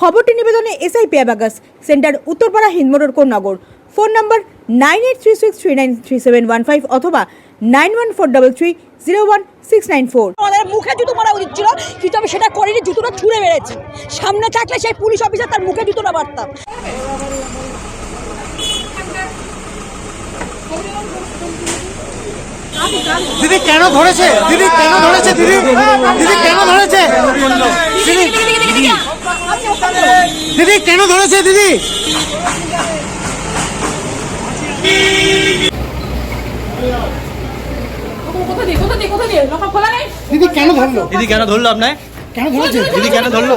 খবরটি নিবেদনে SI পেয়াবাগাস centre Uttarpara Hindmotor Konnagar. Phone number nine eight three six three nine three seven one five অথবা nine one four double three zero one six nine four. আমাদের মুখে জুতো মারা উচিত ছিল কিন্তু আমি সেটা করিনি জুতোটা ছুঁড়ে মেরেছি। সামনে থাকলে সেই পুলিশ অফিসার তার মুখে জুতোটা মারতাম। দিদি কেন ধরেছে? দিদি কেন ধরেছে? দিদি দিদি কেন ধরেছে? দিদি কেন ধরেছে দিদি? কোথা দিয়ে কোথা দিয়ে কোথা দিয়ে? লকা খোলা নেই? দিদি কেন ধরলো? দিদি কেন ধরলো আপনার কেন ধরেছে? দিদি কেন ধরলো?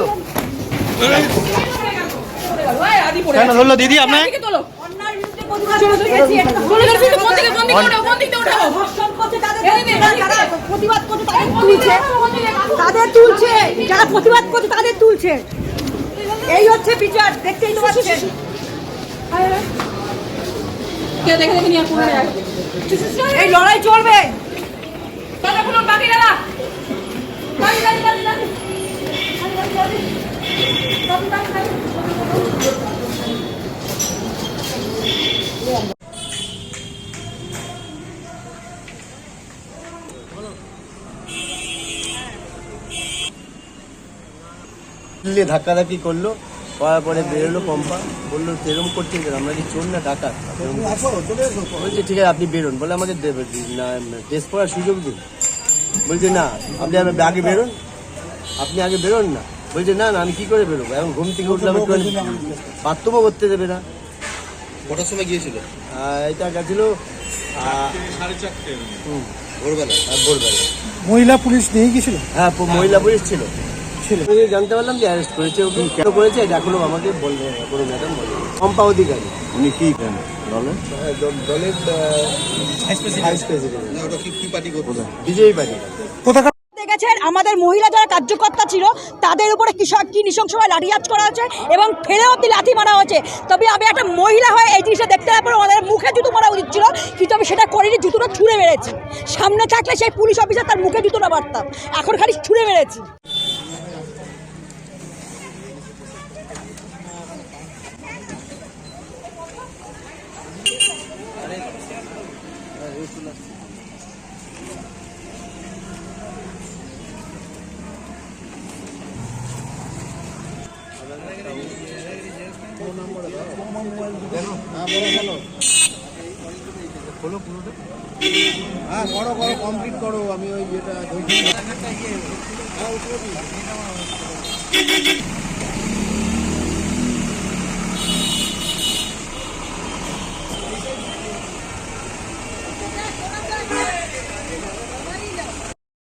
ওই আদি পড়ে কেন ধরলো দিদি আপনার তাদের তুলছে যারা প্রতিবাদ করছে তাদের তুলছে। এই হচ্ছে বিচার দেখতেই তো পাচ্ছেন। কেউ দেখে দেখে নিয়ে যায় এই লড়াই চলবে। দাদা কোন বাকি দাদা। বাকি। বাকি বাকি বাকি। দিল্লি ধাক্কাধাক্কি করল করার পরে বেরোলো পম্পা বলল এরম করছেন কেন? আমরা কি চোর না ডাকাত? বলছে ঠিক আছে আপনি বেরোন। বলে না টেস্ট করার সুযোগ দিন। বলছে না আপনি আমি আগে বেরোন। আপনি আগে বেরোন না। বলছে না না আমি কী করে বেরোবো? এখন ঘুম থেকে উঠলাম একটু বাথরুমও করতে দেবে না। কটার সময় গিয়েছিল? এটা গেছিল সাড়ে চারটে হুম ভোরবেলা ভোরবেলা। মহিলা পুলিশ নিয়ে গেছিল হ্যাঁ মহিলা পুলিশ ছিল। ছিল। আমি জানতে পারলাম যে অ্যারেস্ট করেছে ওকে কেন করেছে এটা এখনও আমাকে বলবে কোনো ম্যাডাম বলে পম্পা অধিকারী। উনি কি করেন দলের দলের ভাইস প্রেসিডেন্ট কি কি পার্টি করতে বিজয়ী পার্টি। কোথাকার দেখেছেন আমাদের মহিলা যারা কার্যকর্তা ছিল তাদের উপরে কৃষক কি কি নৃশংসভাবে লাঠিচার্জ করা হয়েছে এবং ফেলে অব্দি লাঠি মারা হয়েছে? তবে আমি একটা মহিলা হয়ে এই জিনিসটা দেখতে পারব আমাদের মুখে জুতো মারা উচিত ছিল কিন্তু আমি সেটা করিনি জুতোটা ছুঁড়ে মেরেছি। সামনে থাকলে সেই পুলিশ অফিসার তার মুখে জুতোটা মারতাম। এখন খালি ছুঁড়ে মেরেছি। হ্যাঁ করো করো কমপ্লিট করো আমি ওই যেটা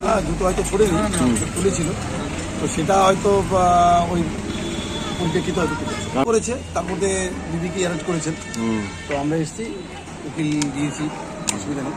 হ্যাঁ জুতো হয়তো পড়েনি তুলেছিল। তো সেটা হয়তো ওই ব্যক্তিত হয়তো করেছে তার মধ্যে দিদিকে অ্যারেঞ্জ করেছেন। তো আমরা এসেছি উকিল দিয়েছি অসুবিধা নেই।